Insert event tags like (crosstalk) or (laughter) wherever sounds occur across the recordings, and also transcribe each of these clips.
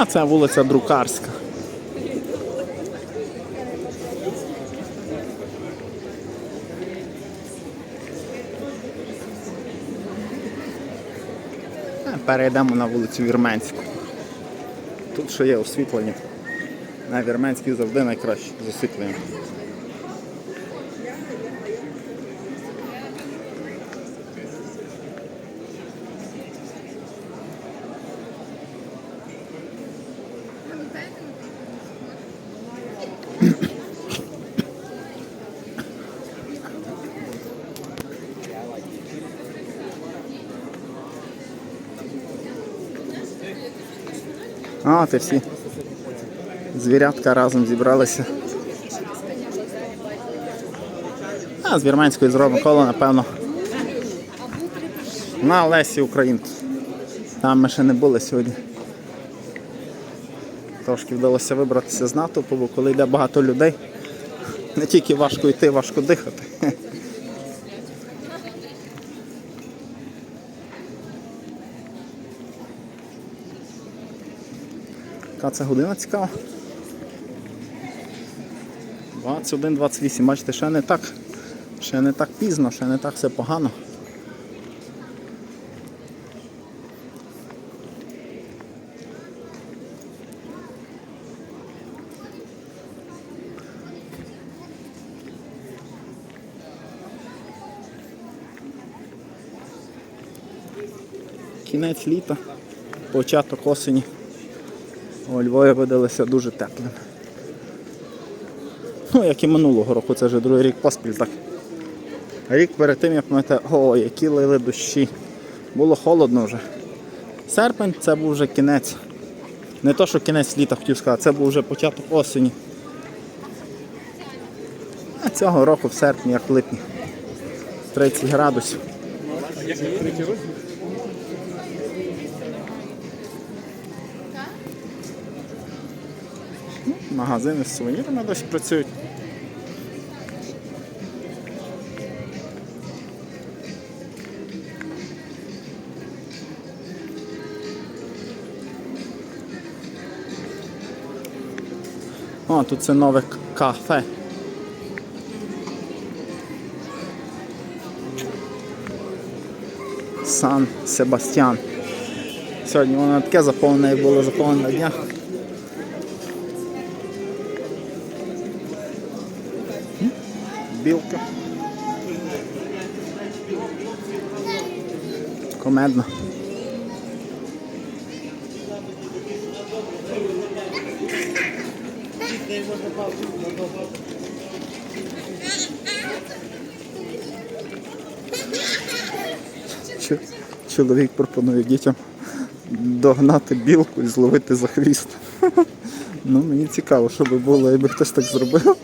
А це вулиця Друкарська. Перейдемо на вулицю Вірменську. Тут ще є освітлення. На Вірменській завжди найкраще з освітленням. А, ти всі. Звірятка разом зібралися. А, з вірменської зробимо коло, напевно. На Лесі Українки. Там ми ще не були сьогодні. Трошки вдалося вибратися з натовпу, бо коли йде багато людей, не тільки важко йти, важко дихати. Яка це година цікава? 21-28, бачите, ще не так. Ще не так пізно, ще не так все погано. Кінець літа, початок осені. У Львові видалися дуже теплим. Ну, як і минулого року, це вже другий рік поспіль так. Рік перед тим, як пам'ятаю, о, які лили дощі. Було холодно вже. Серпень це був вже кінець. Не то, що кінець літа хотів сказати, це був вже початок осені. А цього року в серпні, як в липні. 30 градусів. Магазини з сувенірами досі працюють. О, тут це нове кафе. Сан Себастьян. Сьогодні воно таке заповнене, було заповнене на Білка. Комедна. Чо- Чоловік пропонує дітям догнати білку і зловити за хвіст. (laughs) Ну, мені цікаво, що би було, якби хтось так зробив.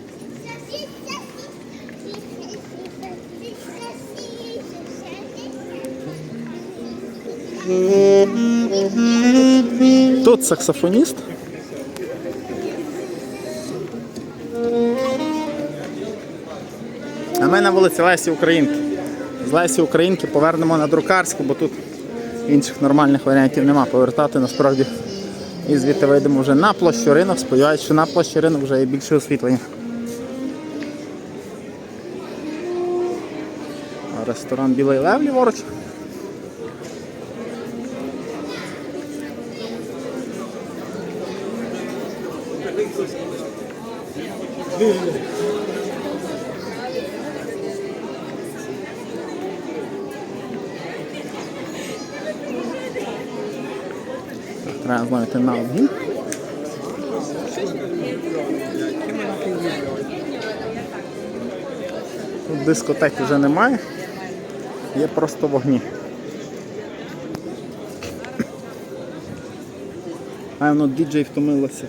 Тут саксофоніст. А ми на вулиці Лесі Українки. З Лесі Українки повернемо на Друкарську, бо тут інших нормальних варіантів нема повертати насправді. І звідти вийдемо вже на площу ринок. Сподіваюся, що на площі ринок вже є більше освітлення. Ресторан Білий Лев ліворуч. Треба знайти на обгін. Тут дискотеки вже немає, є просто вогні. Певно, діджей втомилося.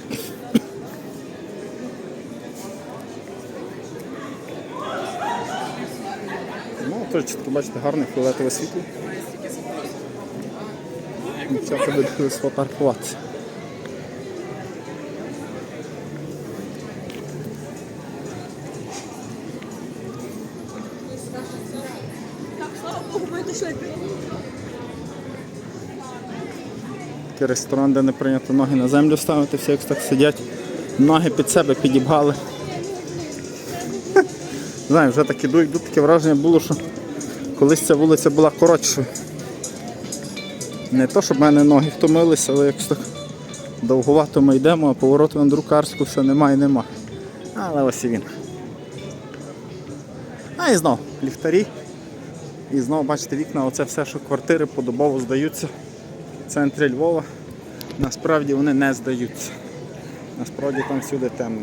Ну, теж чітко бачите, гарне фіолетове світло. Дівчата будуть сфотографуватися. Такий ресторан, де не прийнято ноги на землю ставити, всі як так сидять, ноги під себе підібгали. (laughs) Знаю, вже так іду, йду, таке враження було, що колись ця вулиця була коротшою. Не то, щоб в мене ноги втомилися, але якось так довгувато ми йдемо, а повороту на друкарську все нема і нема. Але ось і він. А і знов ліхтарі. І знову бачите вікна, оце все, що квартири подобово здаються в центрі Львова. Насправді вони не здаються. Насправді там всюди темно.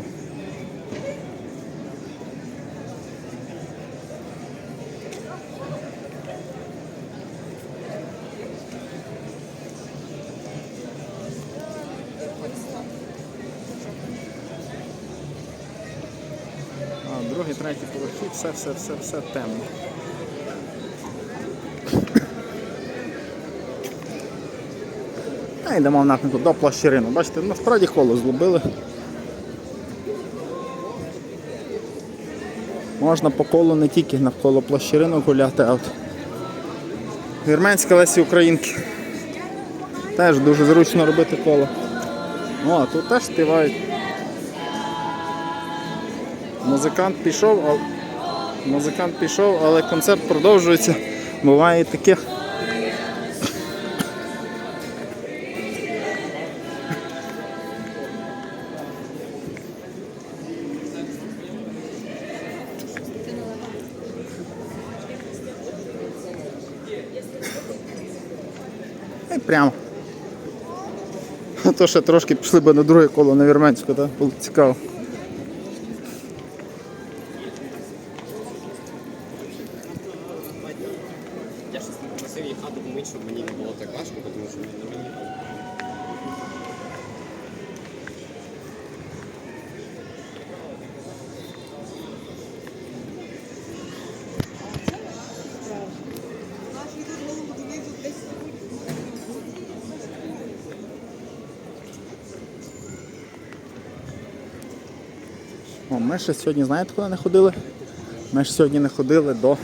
Другий, третій поверхи, все, все, все, все темно. А йдемо в напрямку до площі. Бачите, насправді коло злобили. Можна по колу не тільки навколо площі гуляти, а от Вірменська Лесі Українки. Теж дуже зручно робити коло. О, а тут теж співають. Музикант пішов, а... музикант пішов, але концерт продовжується. Буває таке. Прямо. А то ще трошки пішли б на друге коло на Вірменську, так? Було цікаво. Я щось не попросив їх хату помити, щоб мені не було так важко, тому що на мені. О, ми ще сьогодні, знаєте, куди не ходили? Ми ж сьогодні не ходили до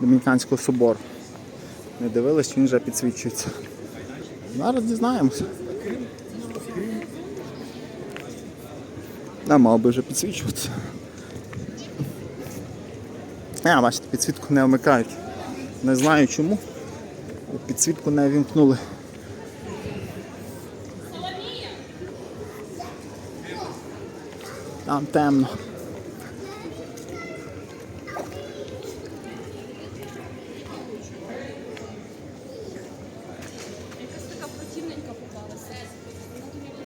Домініканського собору. Не дивились, він вже підсвічується. Зараз дізнаємося. А мав би вже підсвічуватися. А, бачите, підсвітку не вмикають. Не знаю чому. Підсвітку не вімкнули. Там темно.